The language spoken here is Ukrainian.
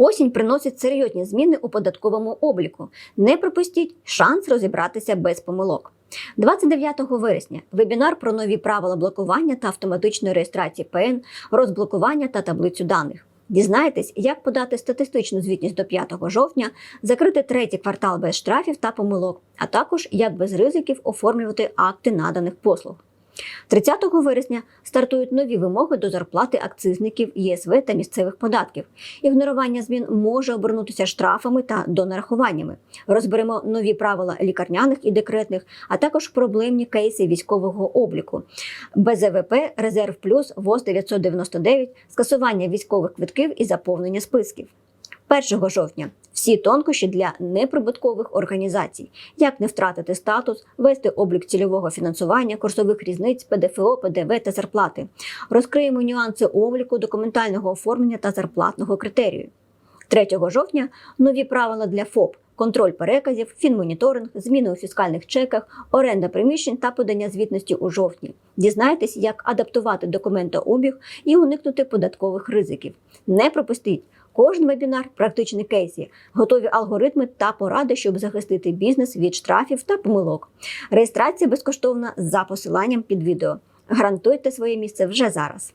Осінь приносить серйозні зміни у податковому обліку. Не пропустіть шанс розібратися без помилок. 29 вересня вебінар про нові правила блокування та автоматичної реєстрації ПН, розблокування та таблицю даних. Дізнайтесь, як подати статистичну звітність до 5 жовтня, закрити третій квартал без штрафів та помилок, а також як без ризиків оформлювати акти наданих послуг. 30 вересня стартують нові вимоги до зарплати акцизників ЄСВ та місцевих податків. Ігнорування змін може обернутися штрафами та донарахуваннями. Розберемо нові правила лікарняних і декретних, а також проблемні кейси військового обліку. БЗВП, Резерв Плюс, ВОЗ 999, скасування військових квитків і заповнення списків. 1 жовтня всі тонкощі для неприбуткових організацій, як не втратити статус, вести облік цільового фінансування, курсових різниць, ПДФО, ПДВ та зарплати. Розкриємо нюанси обліку, документального оформлення та зарплатного критерію. 3 жовтня нові правила для ФОП. Контроль переказів, фінмоніторинг, зміни у фіскальних чеках, оренда приміщень та подання звітності у жовтні. Дізнайтесь, як адаптувати документообіг і уникнути податкових ризиків. Не пропустіть кожен вебінар, практичні кейси, готові алгоритми та поради, щоб захистити бізнес від штрафів та помилок. Реєстрація безкоштовна за посиланням під відео. Гарантуйте своє місце вже зараз.